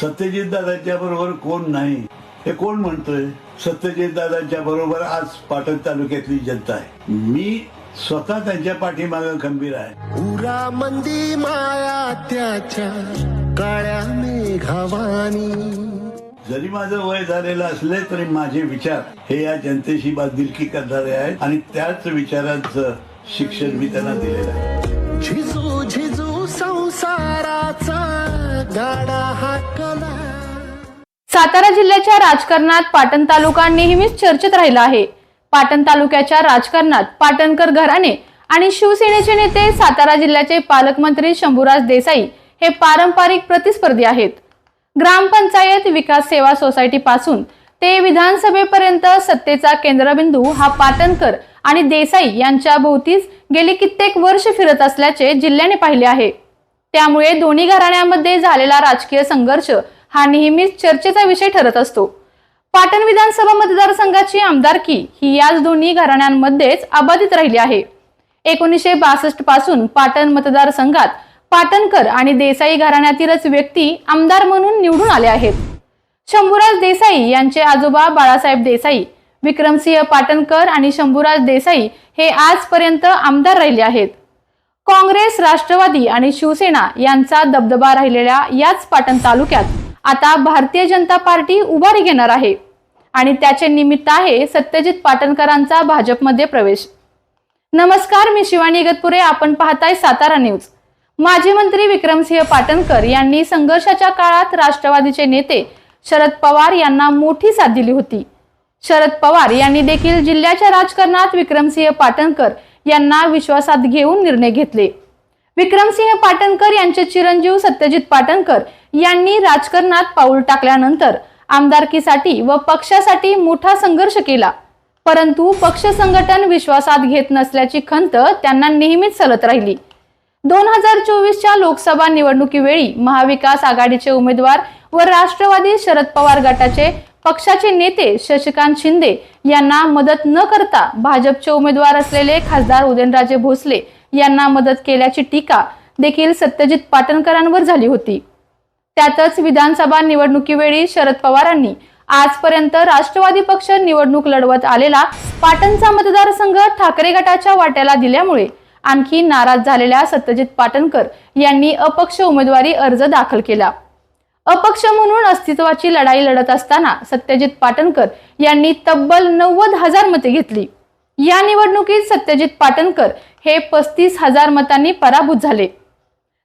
सत्यजित दादाच्या बरोबर कोण नाही हे कोण म्हणतोय? सत्यजित दादांच्या बरोबर आज पाटण तालुक्यातली जनता आहे. मी स्वतः त्यांच्या पाठीमागे खंबीर आहे. उरा मंदी माया त्याच्या काळ्या मेघावानी. जरी माझं वय झालेलं असले तरी माझे विचार हे या जनतेशी बांधिलकी करणारे आहेत आणि त्याच विचारांचं शिक्षण मी त्यांना दिलेलं आहे. झिजू झिजू संसाराचा गाडा हाकला सातारा जिल्ह्याच्या राजकारणात पाटण तालुका नेहमीच चर्चेत राहिला आहे. पाटण तालुक्याच्या राजकारणात पाटणकर घराणे आणि शिवसेनेचे नेते सातारा जिल्ह्याचे पालकमंत्री शंभूराज देसाई हे पारंपरिक प्रतिस्पर्धी आहेत. ग्रामपंचायत विकास सेवा सोसायटी पासून ते विधानसभेपर्यंत सत्तेचा केंद्रबिंदू हा पाटणकर आणि देसाई यांच्या भोवतीच गेली कित्येक वर्ष फिरत असल्याचे जिल्ह्याने पाहिले आहे. त्यामुळे दोन्ही घराण्यांमध्ये झालेला राजकीय संघर्ष हा नेहमीच चर्चेचा विषय ठरत असतो. पाटण विधानसभा मतदारसंघाची आमदारकी ही याच दोन्ही घराण्यांमध्येच अबाधित राहिली आहे. एकोणीसशे बासष्टपासून पाटण मतदारसंघात पाटणकर आणि देसाई घराण्यातीलच व्यक्ती आमदार म्हणून निवडून आले आहेत. शंभूराज देसाई यांचे आजोबा बाळासाहेब देसाई विक्रमसिंह पाटणकर आणि शंभूराज देसाई हे आजपर्यंत आमदार राहिले आहेत. काँग्रेस राष्ट्रवादी आणि शिवसेना यांचा दबदबा राहिलेल्या याच पाटण तालुक्यात आता भारतीय जनता पार्टी उभारी घेणार आहे. आणि त्याचे निमित्त आहे सत्यजित पाटणकरांचा भाजपमध्ये प्रवेश. नमस्कार मी शिवानी इगतपुरे. आपण पाहताय सातारा न्यूज. माजी मंत्री विक्रमसिंह पाटणकर यांनी संघर्षाच्या काळात राष्ट्रवादीचे नेते शरद पवार यांना मोठी साथ दिली होती. शरद पवार यांनी देखील जिल्ह्याच्या राजकारणात विक्रमसिंह पाटणकर यांना विश्वासात घेऊन निर्णय घेतले. विक्रमसिंह पाटणकर यांचे चिरंजीव सत्यजित पाटणकर यांनी राजकारणात पाऊल टाकल्यानंतर आमदारकीसाठी व पक्षासाठी मोठा संघर्ष केला. परंतु पक्ष संघटन विश्वासात घेत नसल्याची खंत त्यांना नेहमीच सलत राहिली. दोन हजार चोवीसच्या लोकसभा निवडणुकीवेळी महाविकास आघाडीचे उमेदवार व राष्ट्रवादी शरद पवार गटाचे पक्षाचे नेते शशिकांत शिंदे यांना मदत न करता भाजपचे उमेदवार असलेले खासदार उदयनराजे भोसले यांना मदत केल्याची टीका देखील सत्यजित पाटणकरांवर झाली होती. त्यातच विधानसभा निवडणुकीवेळी शरद पवारांनी आजपर्यंत राष्ट्रवादी पक्ष निवडणूक लढवत आलेला पाटणचा मतदारसंघ ठाकरे गटाच्या वाट्याला दिल्यामुळे आणखी नाराज झालेल्या सत्यजित पाटणकर यांनी अपक्ष उमेदवारी अर्ज दाखल केला. अपक्ष म्हणून अस्तित्वाची लढाई लढत असताना सत्यजित पाटणकर यांनी तब्बल नव्वद हजार मते घेतली. या निवडणुकीत सत्यजित पाटणकर हे पस्तीस हजार मतांनी पराभूत झाले.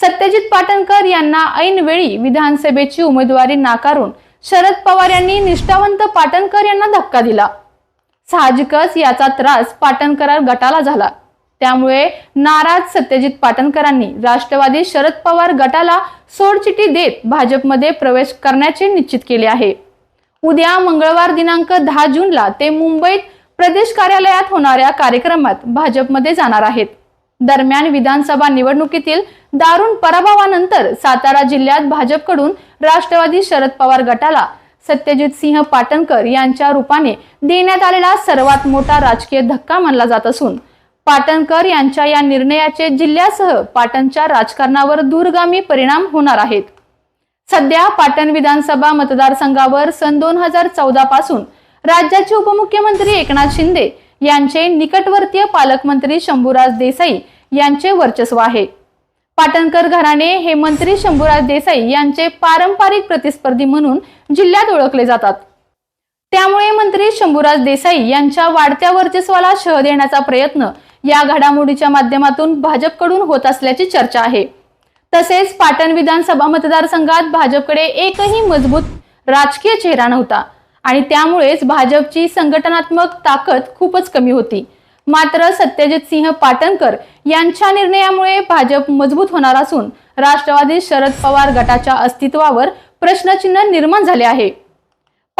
सत्यजित पाटणकर यांना ऐनवेळी विधानसभेची उमेदवारी नाकारून शरद पवार यांनी निष्ठावंत पाटणकर यांना धक्का दिला. साहजिकच याचा त्रास पाटणकर गटाला झाला. त्यामुळे नाराज सत्यजित पाटणकरांनी राष्ट्रवादी शरद पवार गटाला सोडचिठी देत भाजपमध्ये प्रवेश करण्याचे निश्चित केले आहे. उद्या मंगळवार दिनांक दहा जूनला ते मुंबईत प्रदेश कार्यालयात होणाऱ्या कार्यक्रमात भाजपमध्ये जाणार आहेत. दरम्यान विधानसभा निवडणुकीतील दारुण पराभवानंतर सातारा जिल्ह्यात भाजपकडून राष्ट्रवादी शरद पवार गटाला सत्यजित सिंह पाटणकर यांच्या रूपाने देण्यात आलेला सर्वात मोठा राजकीय धक्का मानला जात असून पाटणकर यांच्या या निर्णयाचे जिल्ह्यासह पाटणच्या राजकारणावर दूरगामी परिणाम होणार आहेत. सध्या पाटण विधानसभा मतदारसंघावर सन दोन हजार चौदा पासून राज्याचे उपमुख्यमंत्री एकनाथ शिंदे यांचे निकटवर्तीय पालकमंत्री शंभूराज देसाई यांचे वर्चस्व आहे. पाटणकर घराणे हे मंत्री शंभूराज देसाई यांचे पारंपरिक प्रतिस्पर्धी म्हणून जिल्ह्यात ओळखले जातात. त्यामुळे मंत्री शंभूराज देसाई यांच्या वाढत्या वर्चस्वाला शह देण्याचा प्रयत्न या घडामोडीच्या माध्यमातून भाजपकडून होत असल्याची चर्चा आहे. तसेच पाटण विधानसभा मतदारसंघात भाजपकडे एकही मजबूत राजकीय चेहरा नव्हता आणि त्यामुळेच भाजपची संघटनात्मक ताकद खूपच कमी होती. मात्र सत्यजित सिंह पाटणकर यांच्या निर्णयामुळे भाजप मजबूत होणार असून राष्ट्रवादी शरद पवार गटाच्या अस्तित्वावर प्रश्नचिन्ह निर्माण झाले आहे.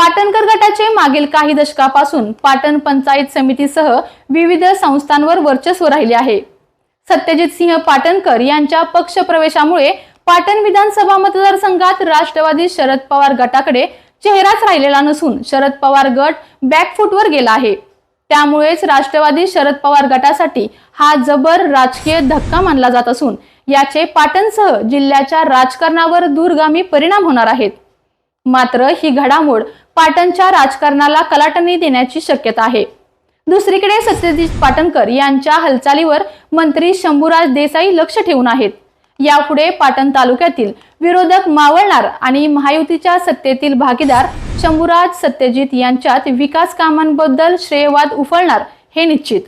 पाटणकर गटाचे मागील काही दशकापासून पाटण पंचायत समितीसह विविध संस्थांवर वर्चस्व राहिले आहे. सत्यजित सिंह पाटणकर यांच्या पक्ष प्रवेशामुळे पाटण विधानसभा मतदारसंघात राष्ट्रवादी शरद पवार गटाकडे चेहराच राहिलेला नसून शरद पवार गट बॅकफूटवर गेला आहे. त्यामुळेच राष्ट्रवादी शरद पवार गटासाठी हा जबर राजकीय धक्का मानला जात असून याचे पाटणसह जिल्ह्याच्या राजकारणावर दूरगामी परिणाम होणार आहेत. मात्र ही घडामोड पाटणच्या राजकारणाला कलाटणी देण्याची शक्यता आहे. दुसरीकडे सत्यजित पाटणकर यांच्या हालचालीवर मंत्री शंभूराज देसाई लक्ष ठेवून आहेत. यापुढे पाटण तालुक्यातील विरोधक मावळणार आणि महायुतीच्या सत्तेतील भागीदार शंभूराज सत्यजित यांच्यात विकास कामांबद्दल श्रेयवाद उफळणार हे निश्चित.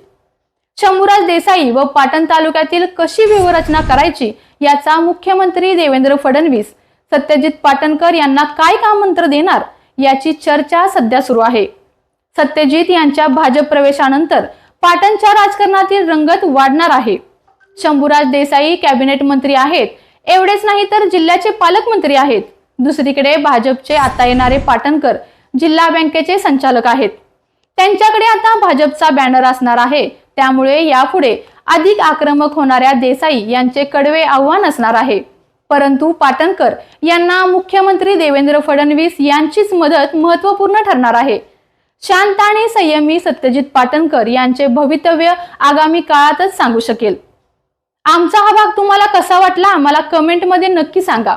शंभूराज देसाई व पाटण तालुक्यातील कशी व्यूहरचना करायची याचा मुख्यमंत्री देवेंद्र फडणवीस सत्यजित पाटणकर यांना काय कामंत्र देणार? याची चर्चा सध्या सुरू आहे. सत्यजित यांच्या भाजप प्रवेशानंतर पाटणच्या राजकारणातील रंगत वाढणार आहे. शंभूराज देसाई कॅबिनेट मंत्री आहेत. एवढेच नाही तर जिल्ह्याचे पालकमंत्री आहेत. दुसरीकडे भाजपचे आता येणारे पाटणकर जिल्हा बँकेचे संचालक आहेत. त्यांच्याकडे आता भाजपचा बॅनर असणार आहे. त्यामुळे यापुढे अधिक आक्रमक होणाऱ्या देसाई यांचे कडवे आव्हान असणार आहे. परंतु पाटणकर यांना मुख्यमंत्री देवेंद्र फडणवीस यांचीच मदत महत्त्वपूर्ण ठरणार आहे. शांत आणि संयमी सत्यजित पाटणकर यांचे भवितव्य आगामी काळातच सांगू शकेल. आमचा हा भाग तुम्हाला कसा वाटला आम्हाला कमेंटमध्ये नक्की सांगा.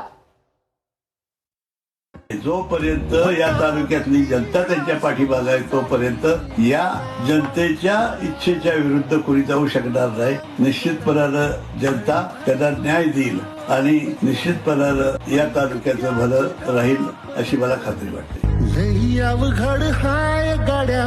जोपर्यंत या तालुक्यातली जनता त्यांच्या पाठीमागे आहे तोपर्यंत या जनतेच्या इच्छेच्या विरुद्ध कोणी जाऊ शकणार नाही. निश्चितपणानं जनता त्यांना न्याय देईल आणि निश्चितपणानं या तालुक्याचं भलं राहील अशी मला खात्री वाटते. हाय गाड्या